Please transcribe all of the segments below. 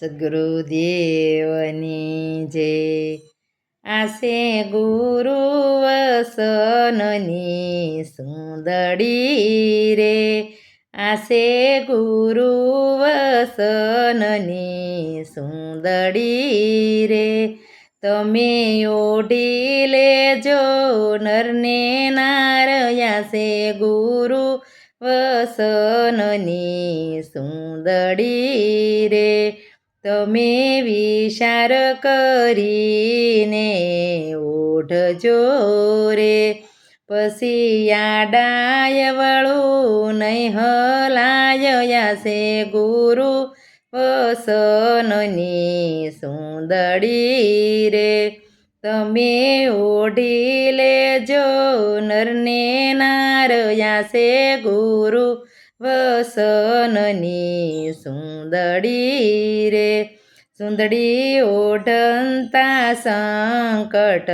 સદગુરુદેવની જે આસે ગુરુ વસનની સુંદડી રે. આસે ગુરુ વસનની સુંદડી રે. તમે ઓઢી લેજો નરને નારયાસે ગુરુ વસનની સુંદડી રે. તમે વિચાર કરીને ઓઢજો રે. પછી આડાય વળું નહીં હલાય છે ગુરુ વસનની સુંદડી રે. તમે ઓઢી લેજો નરને નારયા છે ગુરુ વસનની સુંદડી રે. સુંદડી ઓઢંતા સંકટ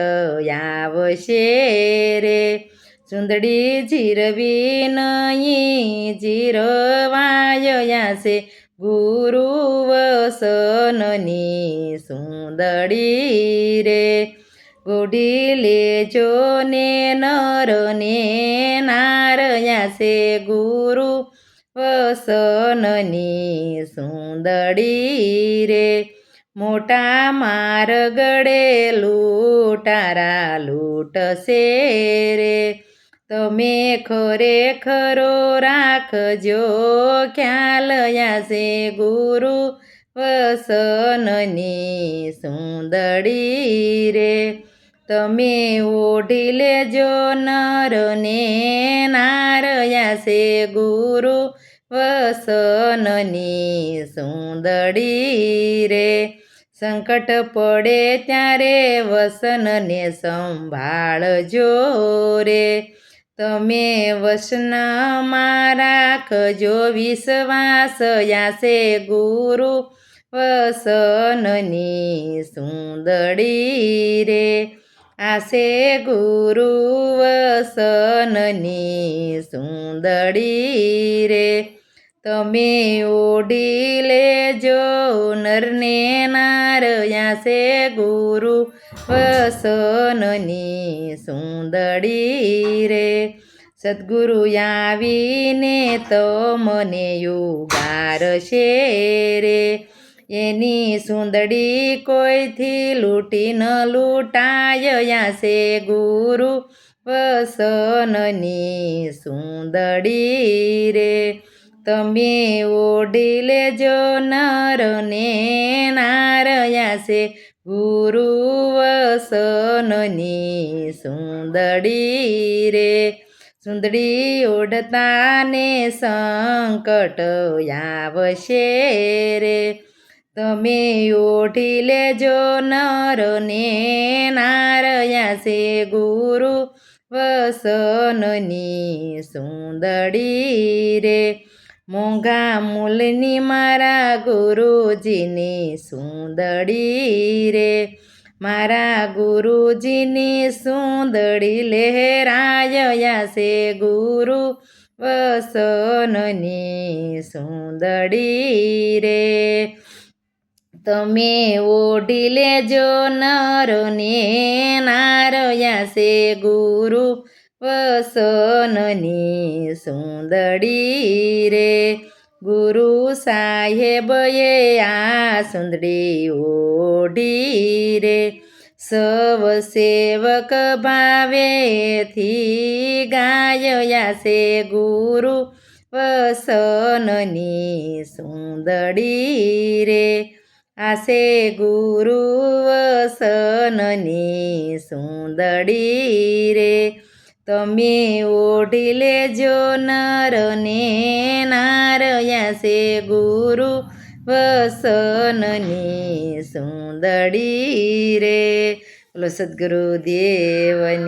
આવશે રે. સુંદડી જીરવી નહીં, જીરવાય છે ગુરુ વસનની સુંદડી રે. ગોડી લેજો ને નરને નારયા છે ગુરુ વસનની સુંદડી રે. મોટા મારગડે લૂટારા લૂટશે રે. તમે ખરેખરો રાખજો ખ્યાલ યાસે ગુરુ વસનની સુંદડી રે. તમે ઓઢી લેજો નરને નારયાસે ગુરુ વસનની સુંદડી રે. સંકટ પડે ત્યારે વસનને સંભાળજો રે. તમે વસનમાં રાખજો વિશ્વાસ યાસે ગુરુ વસનની સુંદડી રે. આશે ગુરુ વસનની સુંદડી રે. તમે ઓઢી લેજો, નરને નારયા છે ગુરુ. વસનની સુંદડી રે. સદગુરુ આવીને તો મને યુગારશે રે. એની સુંદડી કોઈથી લૂંટી ન લૂંટાયા છે ગુરુ. વસનની સુંદડી રે. તમે ઓઢી લેજો નરને નારયા છે ગુરુ વસનની સુંદડી રે. સુંદડી ઓઢતાને સંકટ આવશે રે. તમે ઓઢી લેજો નરને નારયા છે ગુરુ વસનની સુંદડી રે. મોંઘા મૂલની મારા ગુરુજીની સુંદડી રે. મારા ગુરુજીની સુંદડી લહેરાયા છે ગુરુ વસનની સુંદડી રે. તમે ઓઢી લેજો નરને નારયા છે ગુરુ વસનની સુંદડી રે. ગુરુ સાહેબએ આ સુંદડી ઓઢી રે. સવ સેવક ભાવેથી ગાયયા છે ગુરુ વસનની સુંદડી રે. આશે ગુરુ વસનની સુંદડી રે. તમે ઓઢી લેજો નરને નારયા છે ગુરુ વસનની સુંદડી રે. બોલો સદગુરુ દેવની.